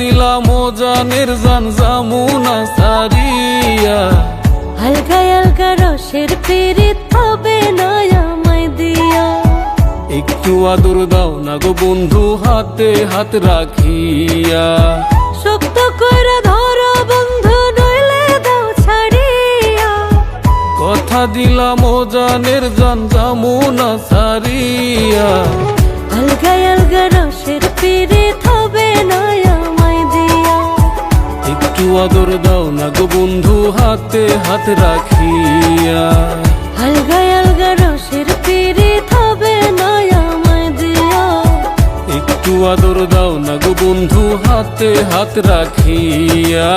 দিলাম ও জানের জান জামুনা সারিয়া। হালকা হালকা রসের পিরিত হবে দিয়া। একটু আদর দাও না গো বন্ধু হাতে হাত রাখিয়া। শক্ত করে ধরো বন্ধু নইলে দাও ছাড়িয়া। কথা দিলাম ও জানের জান জামুনা সারিয়া। হালকা হালকা রসের পিরিত হাতে হাত রাখিয়া। হালগা আলগা রসের পিরিত হবে নয় আমায় দিয়া একটু আদর দাও না গো বন্ধু হাতে হাত রাখিয়া।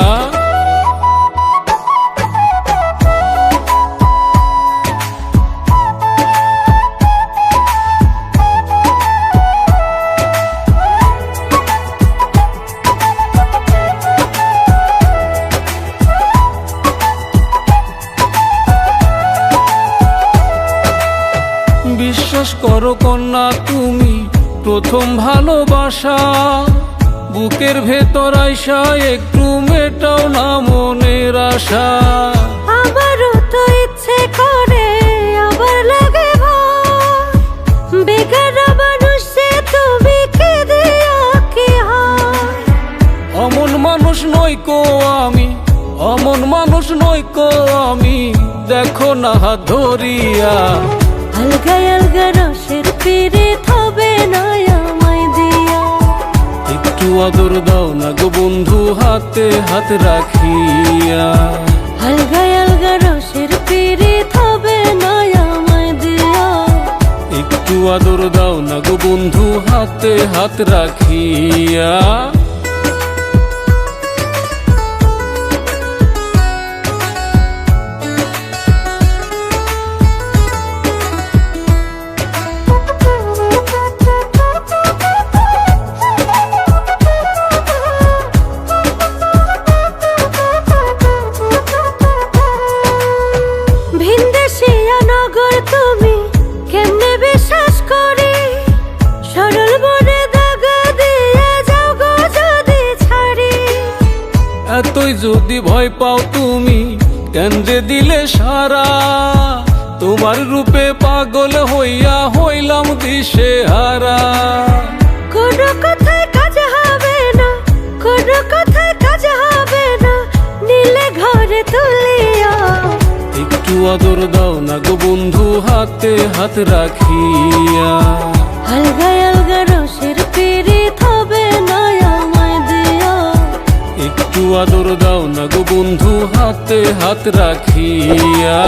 বিশ্বাস করো কন্যা তুমি প্রথম ভালোবাসা। বুকের ভেতর আইসা একটু মেটাও না মনের আশা। আমারও তো ইচ্ছে করে আবার লাগে বেকার মানুষ তুমি কে দিয়া অমন মানুষ নই কো আমি অমন মানুষ নই কো আমি। দেখো না হাত ধরিয়া। আলগা আলগা রসের পিরিত হবে নয় আমায় দিয়া। একটু আদর দাও না গো বন্ধু হাতে হাত রাখিয়া। আলগা আলগা রসের পিরিত হবে নয় আমায় দিয়া। একটু আদর দাও না গো বন্ধু হাতে হাত রাখিয়া। ভিনদেশিয়া নগর তুমি কেমনে বিশ্বাস করি? সরল মনে দাগা দিয়ে যাও গো যদি ছাড়ি। এতই যদি ভয় পাও তুমি, কেন যে দিলে সারা? তোমার রূপে পাগল হইয়া হইলাম দিশে হারা আদর দাও না গো বন্ধু হাতে হাত রাখিয়া। আলগা আলগা রসের একটু আদর দাও না গো বন্ধু হাতে হাত রাখিয়া।